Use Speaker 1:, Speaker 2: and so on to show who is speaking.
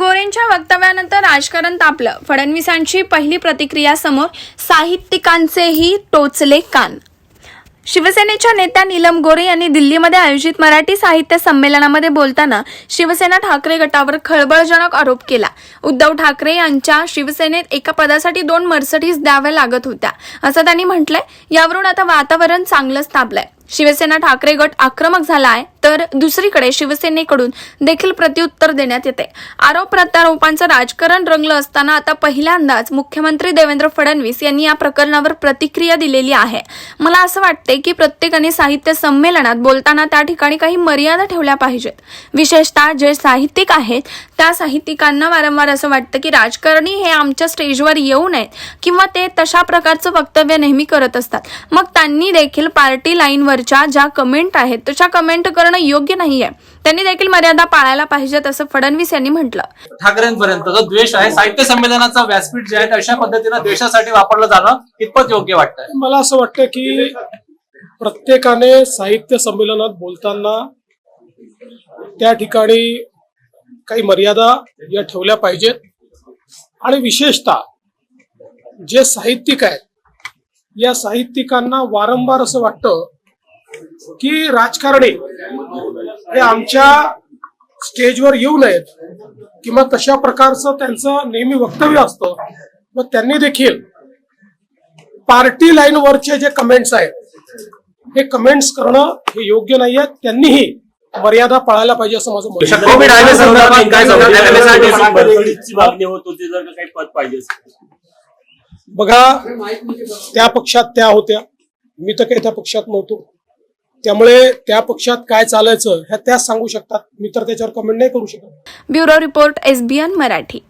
Speaker 1: गोरेंच्या वक्तव्यानंतर राजकारण तापलं. फडणवीसांची पहिली प्रतिक्रिया समोर साहित्यिकांचेही टोचले कान. शिवसेनेच्या नेत्या नीलम गोरे यांनी दिल्लीमध्ये आयोजित मराठी साहित्य संमेलनामध्ये बोलताना शिवसेना ठाकरे गटावर खळबळजनक आरोप केला. उद्धव ठाकरे यांच्या शिवसेनेत एका पदासाठी दोन मर्सडीज द्याव्या लागत होत्या असं त्यांनी म्हटलंय. यावरून आता वातावरण चांगलंच तापलंय. शिवसेना ठाकरे गट आक्रमक झाला आहे. तर दुसरीकडे शिवसेनेकडून देखील प्रत्युत्तर देण्यात येते. आरोप प्रत्यारोपांचं राजकारण रंगलं असताना आता पहिल्यांदाच मुख्यमंत्री देवेंद्र फडणवीस यांनी या प्रकरणावर प्रतिक्रिया दिलेली आहे. मला असं वाटते की प्रत्येकाने साहित्य संमेलनात बोलताना त्या ठिकाणी काही मर्यादा ठेवल्या पाहिजेत. विशेषतः जे साहित्यिक आहेत त्या साहित्यिकांना वारंवार असं वाटतं की राजकारणी हे आमच्या स्टेजवर येऊ नयेत किंवा ते तशा प्रकारचं वक्तव्य नेहमी करत असतात. मग त्यांनी देखील पार्टी लाईनवरच्या ज्या कमेंट आहेत तशा कमेंट करणं योग्य नाहीये. त्यांनी देखील मर्यादा पाळायला पाहिजेत असं फडणवीस यांनी म्हटलं.
Speaker 2: ठाकरेंपर्यंत जो द्वेष आहे साहित्य संमेलनाचा व्यासपीठ जे आहे अशा पद्धतीनं द्वेषासाठी वापरलं जाणं कितपत योग्य वाटतंय.
Speaker 3: मला असं वाटतं की प्रत्येकाने साहित्य संमेलनात बोलताना त्या ठिकाणी काही मर्यादा या ठेवल्या पाहिजेत. आणि विशेषतः जे साहित्यिक आहेत या साहित्यिकांना वारंवार असं वाटतं की राजकारणी हे आमच्या स्टेजवर येऊ नयेत किंवा तशा प्रकारचं त्यांचं नेहमी वक्तव्य असतं मग त्यांनी देखील पार्टी लाईन वरचे जे कमेंट्स आहेत हे कमेंट्स करणं हे योग्य नाहीये. त्यांनीही मर्यादा पाळायला पाहिजे असं माझं आहे.
Speaker 2: आहे.
Speaker 3: बघा त्या पक्षात त्या होत्या. मी तर काही त्या पक्षात नव्हतो. त्यामुळे त्या पक्षात काय चालायचं ह्या त्याच सांगू शकतात मी तर त्याच्यावर कमेंट नाही करू शकत.
Speaker 1: Bureau report SBN Marathi.